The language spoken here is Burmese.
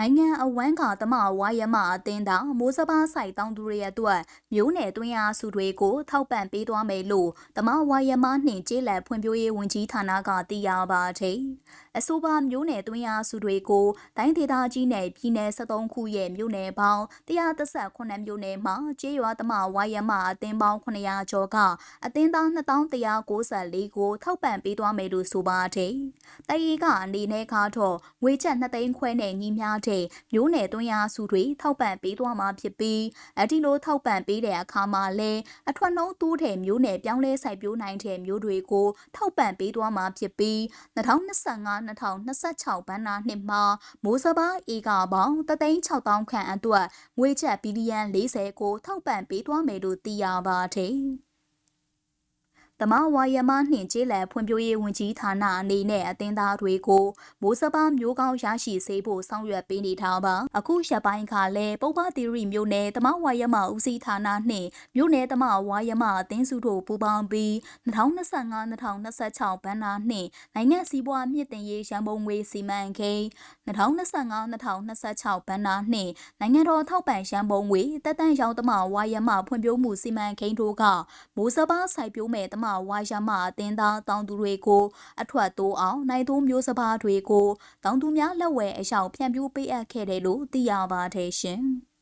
နိုင်ငံအဝမ်းကသမဝါယမအသင်းသားမိုးစပါးဆိုင်တောင်းသူတွေရဲ့အတွက်မျိုးနယ်တွင်းအားစုတွေကိုထောက်ပံ့ပေးသွားမယ်လို့သမဝါယမနှင့်ကျေးလက်ဖွံ့ဖြိုးရေးဝန်ကြီးဌာနကသိရပါတယ်။ အဆိုပါမျိုးနယ်တွင်းအားစုတွေကိုတိုင်းဒေသကြီးနယ်ပြည်နယ်73ခုရဲ့မျိုးနယ်ပေါင်း138မျိုးနယ်မှာကျေးရွာသမဝါယမအသင်းပေါင်း900ကျော်ကအသင်းသား2194ကိုထောက်ပံ့ပေးသွားမယ်လို့ဆိုပါတယ်။တိုင်ရီကအနေနဲ့ကတော့ငွေချက်2သိန်းခွဲနဲ့ညီမျှတဲ့မျိုးနယ်တွင်းအားစုတွေထောက်ပံ့ပေးသွားမှာဖြစ်ပြီးအဒီလိုထောက်ပံ့ပေးတဲ့အခါမှာလည်းအထွတ်နှုံးတူးတဲ့မျိုးနယ်ပြောင်းလဲစိုက်ပျိုးနိုင်တဲ့မျိုးတွေကိုထောက်ပံ့ပေးသွားမှာဖြစ်ပြီး2025-2026ဘဏ္ဍာနှစ်မှာမိုးစပါးဧကပေါင်း3,600ခန့်အတွက်ငွေချက်ဘီလီယံ40ကိုထောက်ပံ့ပေးသွားမယ်လို့သိရပါတယ်။ တမဝါယမနှင့်ကျေးလက်ဖွံ့ဖြိုးရေးဝန်ကြီးဌာနအနေနဲ့အသင်းသားတွေကိုမိုးစပါးမျိုးကောင်းရရှိစေဖို့ဆောင်ရွက်ပေးနေထားပါအခုရက်ပိုင်းကလည်းပုပ္ပသီရိမျိုးနယ်တမဝါယမဦးစီးဌာနနှင့်မျိုးနယ်တမဝါယမအသင်းစုတို့ပူးပေါင်းပြီး2025-2026ဘဏ္ဍာနှင့်နိုင်ငံစီးပွားမြင့်တင်ရေးရန်ပုံငွေစီမံကိန်း2025-2026ဘဏ္ဍာနှင့်နိုင်ငံတော်ထောက်ပံ့ရန်ပုံငွေတက်တန့်ရောင်းတမဝါယမဖွံ့ဖြိုးမှုစီမံကိန်းတို့ကမိုးစပါးစိုက်ပျိုးမဲ့တမဝါယမအသင်းသားတောင်သူတွေကိုအထွက်တိုးအောင်နိုင်သူမျိုးစပါးတွေကိုတောင်သူများလက်ဝဲအရောက်ဖြန့်ဖြူးပေးအပ်ခဲ့တယ်လို့သိရပါတယ်ရှင်။